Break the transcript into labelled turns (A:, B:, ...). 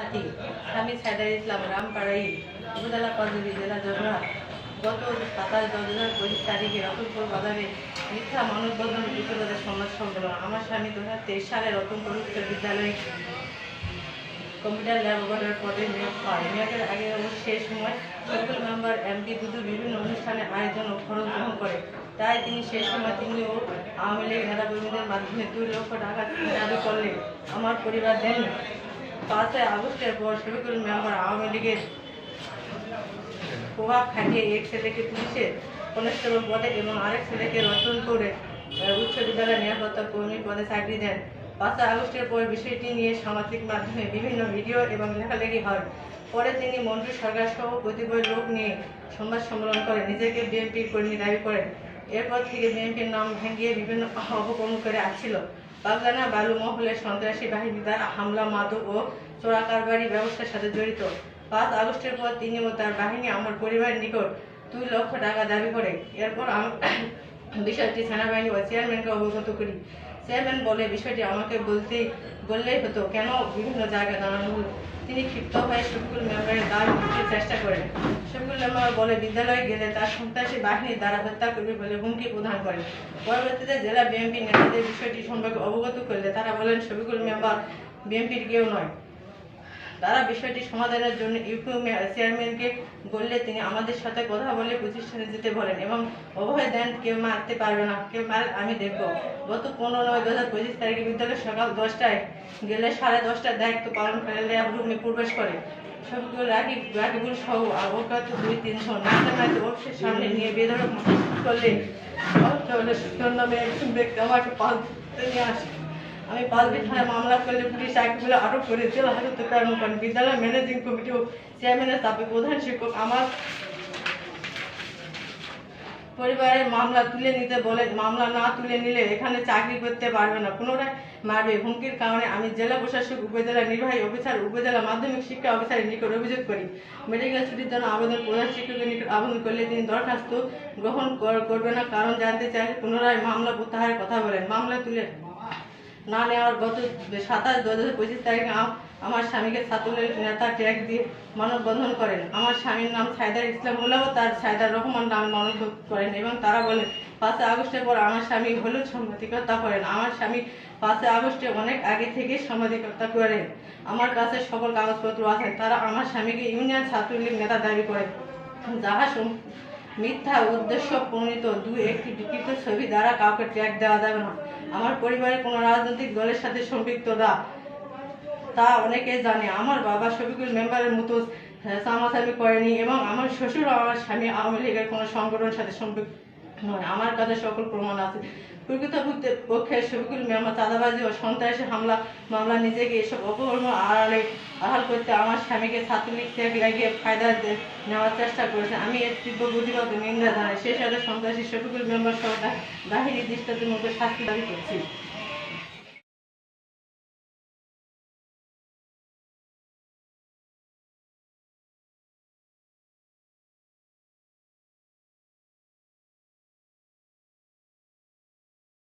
A: সাথী, স্বামী সাইদার ইসলাম, রামপাড়াই উপজেলা পদ্ধতি জেলা জগড়া গত সাতাশ দশ পঁচিশ তারিখে রতনপুর বাজারে মিথ্যা মানববন্ধন বিদ্যালয়ের সমাজ সম্মেলন। আমার স্বামী দু হাজার তেইশ সালে রতনপুর উচ্চ বিদ্যালয়ে কম্পিউটার ল্যাব পদে নিয়োগ হয় নিয়োগের আগে সেই সময় সকল মেম্বার এমপি দুদু বিভিন্ন অনুষ্ঠানে আয়োজন ও খরচ গ্রহণ করে। তাই তিনি সেই সময় তিনি ও আওয়ামী লীগ নেতাকর্মীদের মাধ্যমে দুই লক্ষ টাকা দাবি করলে আমার পরিবার দেন পাঁচই আগস্টের পর শফিকুল মেম্বার আওয়ামী লীগের প্রভাব খাটিয়ে এক ছেলেকে পুলিশের কনস্টেবল পদে এবং আরেক ছেলেকে রতনপুরে আহ, উচ্চ বিদ্যালয়ের নিরাপত্তা কর্মী পদে চাকরি দেন। পাঁচই আগস্টের পর বিষয়টি নিয়ে সামাজিক মাধ্যমে বিভিন্ন ভিডিও এবং লেখালেখি হয়। পরে তিনি মন্ত্রী সরকার সহ কতিপয় লোক নিয়ে সংবাদ সম্মেলন করে নিজেকে বিএনপির কর্মী দাবি করেন। এরপর থেকে বিএনপির নাম ভেঙিয়ে বিভিন্ন অপকর্ম করে আসছিল। বাগদানা বালু মহলে সন্ত্রাসী বাহিনী দ্বারা হামলা, মাদক ও চোরা কারবারি ব্যবস্থার সাথে জড়িত। পাঁচ আগস্টের পর তিনি ও তার বাহিনী আমার পরিবারের নিকট দুই লক্ষ টাকা দাবি করে। এরপর বিষয়টি সেনাবাহিনী ও চেয়ারম্যানকে অবগত করি। চেয়ারম্যান বলে, বিষয়টি আমাকে বলতে, বললেই হতো, কেন বিভিন্ন জায়গায় দাঁড়ানো হলো? তিনি ক্ষিপ্ত হয়ে শফিকুল মেম্বারের দাবি দিতে চেষ্টা করেন। শফিকুল মেম্বার বলে, বিদ্যালয়ে গেলে তার সন্ত্রাসী বাহিনী দ্বারা হত্যা করবে বলে হুমকি প্রদান করেন। পরবর্তীতে জেলা বিএনপি নেতাদের বিষয়টি সম্পর্কে অবগত করলে তারা বলেন, শফিকুল মেম্বার বিএনপির কেউ নয়। তারা বিষয়টি সমাধানের জন্য ইউপিও চেয়ারম্যানকে বললে তিনি আমাদের সাথে কথা বলে প্রতিষ্ঠানে যেতে বলেন এবং অভয় দেন, কেউ মারতে পারবে না, কেউ মার আমি দেখব। গত পনেরো নয় দু হাজার পঁচিশ তারিখে বিদ্যালয় সকাল দশটায় গেলে সাড়ে দশটার দায়িত্ব পালন করে রুমে প্রবেশ করে। সবগুলো রাখি রাকিবুল সহ অবকাত দুই তিনজন নাচতে সামনে নিয়ে বেধরক করলে আমাকে পাল নিয়ে আসে। আমি পালবি থানায় মামলা করলে পুলিশ আইনগুলো আটক করে জেলা হাজতে প্রেরণ করেন বিদ্যালয় ম্যানেজিং কমিটি ও চেয়ারম্যানের চাপে প্রধান শিক্ষক আমার পরিবারের মামলা তুলে নিতে বলে, মামলা না তুলে নিলে এখানে চাকরি করতে পারবে না। পুনরায় মারবে। হুমকির কারণে আমি জেলা প্রশাসক, উপজেলা নির্বাহী অফিসার, উপজেলা মাধ্যমিক শিক্ষা অফিসারের নিকট অভিযোগ করি। মেডিকেল ছুটির জন্য আবেদন প্রধান শিক্ষকের নিকট আবেদন করলে তিনি দরখাস্ত গ্রহণ করবে না। কারণ জানতে চাই পুনরায় মামলা প্রত্যাহারের কথা বলেন। মামলা তুলে না নেওয়ার গত সাতাশ, দু হাজার পঁচিশ তারিখে আমার স্বামীকে ছাত্রলীগ নেতা ট্যাগ দিয়ে মানববন্ধন করেন। আমার স্বামীর নাম সাইদার ইসলাম হলেও তার সাইদার রহমান নামে মানববন্ধন করেন এবং তারা বলেন, পাঁচই আগস্টের পর আমার স্বামী হলুদ সাংবাদিকতা করেন। আমার স্বামী পাঁচই আগস্টে অনেক আগে থেকে সাংবাদিকতা করেন। আমার কাছে সকল কাগজপত্র আছে। তারা আমার স্বামীকে ইউনিয়ন ছাত্রলীগ নেতা দাবি করেন। যাহা মিথ্যা উদ্দেশ্য প্রণীত দু একটি বিকৃত ছবি দ্বারা কাউকে ট্যাগ দেওয়া যাবে না। আমার পরিবারে কোনো রাজনৈতিক দলের সাথে সম্পৃক্ত সম্পৃক্ততা তা অনেকে জানে। আমার বাবা শফিকুল মেম্বারের মতো সামাসামি করেনি এবং আমার শ্বশুর আমার স্বামী আওয়ামী লীগের কোনো সংগঠনের সাথে সম্পৃক্ত নয় আমার কাছে সকল প্রমাণ আছে। প্রকৃতপক্ষে পক্ষে শফিকুল মেম্বার চাঁদাবাজি ও সন্ত্রাসী হামলা, মামলা, নিজেকে এসব অপকর্ম আড়ালে আড়াল করতে আমার স্বামীকে ছাত্রলীগ থেকে লাগিয়ে ফায়দা নেওয়ার চেষ্টা করেছে। আমি এর তীব্র প্রতিবাদ নিন্দা জানাই। সেই সাথে সন্ত্রাসী শফিকুল মেম্বার সহ বাহিনী দৃষ্টান্তের মতো শাস্তি দাবি করছি।